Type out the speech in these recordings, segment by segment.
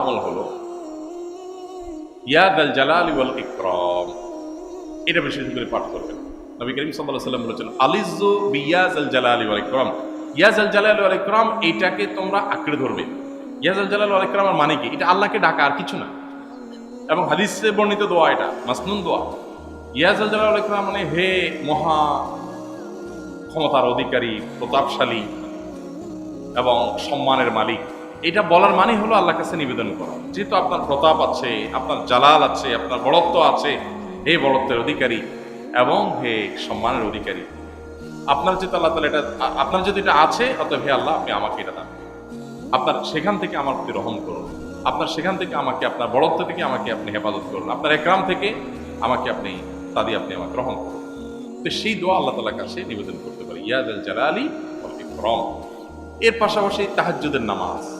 আমল হলো। জালাল ওয়াল ইকরাম। এটা বিশেষ করে পাঠ করবেন। নবী করিম সাল্লাল্লাহু সাল্লাম বলেছেন জালাল ওয়াল ইকরাম। জালাল ওয়াল ইকরাম, এইটাকে তোমরা আঁকড়ে ধরবে। জালাল ওয়াল ইকরামের মানে কি? এটা আল্লাহকে ডাকা আর কিছু না। এবং হাদিসে বর্ণিত দোয়া এটা, মাসনুন দোয়া। ইয়াজ আল জালাল ওয়াল ইকরাম মানে হে মহা ক্ষমতার অধিকারী, প্রতাপশালী এবং সম্মানের মালিক। এটা বলার মানে হলো আল্লাহ কাছে নিবেদন করা। যেহেতু আপনার প্রতাপ আছে, আপনার জালাল আছে, আপনার বড়ত্ব আছে, হে বড়ত্বের অধিকারী এবং হে সম্মানের অধিকারী, আপনার যেহেতু আল্লাহ তালা এটা আপনার যদি এটা আছে, অতএব হে আল্লাহ আপনি আমাকে এটা দান আপনার সেখান থেকে আমার প্রতি রহম করুন। আপনার সেখান থেকে আমাকে, আপনার বড়ত্ব থেকে আমাকে আপনি হেফাজত করুন। আপনার একরাম থেকে আমাকে আপনি, তা দিয়ে আপনি আমাকে গ্রহণ করুন। তো সেই দোয়া আল্লাহ তালার কাছে নিবেদন করতে পারি। ইয়াদ আল জালালি ইকরাম। এর পাশাপাশি তাহাজ্জুদের নামাজ।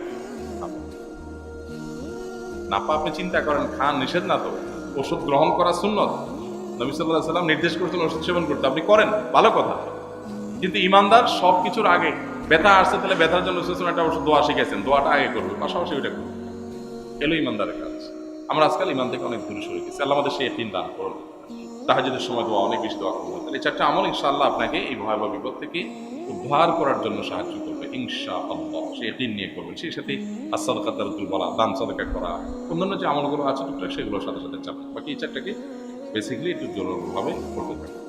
নাপা আপনি চিন্তা করেন, খান, নিষেধ না তো। ওষুধ গ্রহণ করা সুন্নত। নবী সাল্লাহ সাল্লাম নির্দেশ করছেন ওষুধ সেবন করতে। আপনি করেন, ভালো কথা। কিন্তু ইমানদার সব কিছুর আগে ব্যথা আসছে, তাহলে ব্যথার জন্য একটা ওষুধ দোয়া শিখেছেন দোয়াটা আগে করবে পাশাপাশি ওইটা করবে এলো ইমানদারের কাজ। আমরা আজকাল ইমান থেকে অনেক দূরে সরে গেছি। আল্লাহ আমাদের সেই একদিন দান করুন। তাহাজুদের সময় দোয়া, অনেক বেশি দোয়া করব তাহলে চারটা আমল ইনশাআল্লাহ আপনাকে এই ভয়াবহ বিপদ থেকে উদ্ধার করার জন্য সাহায্য করবে। ইনশা আল্লাহ সে দিন নিয়ে করবেন, সেই সাথে আসাদ কাতারতুল বলা, দান সদকা করা, অন্যান্য যে আমলগুলো আছে টুকটাক, সেগুলোর সাথে সাথে চাপ বাকি চারটাকে বেসিক্যালি একটু জরুরিভাবে করতে থাকবে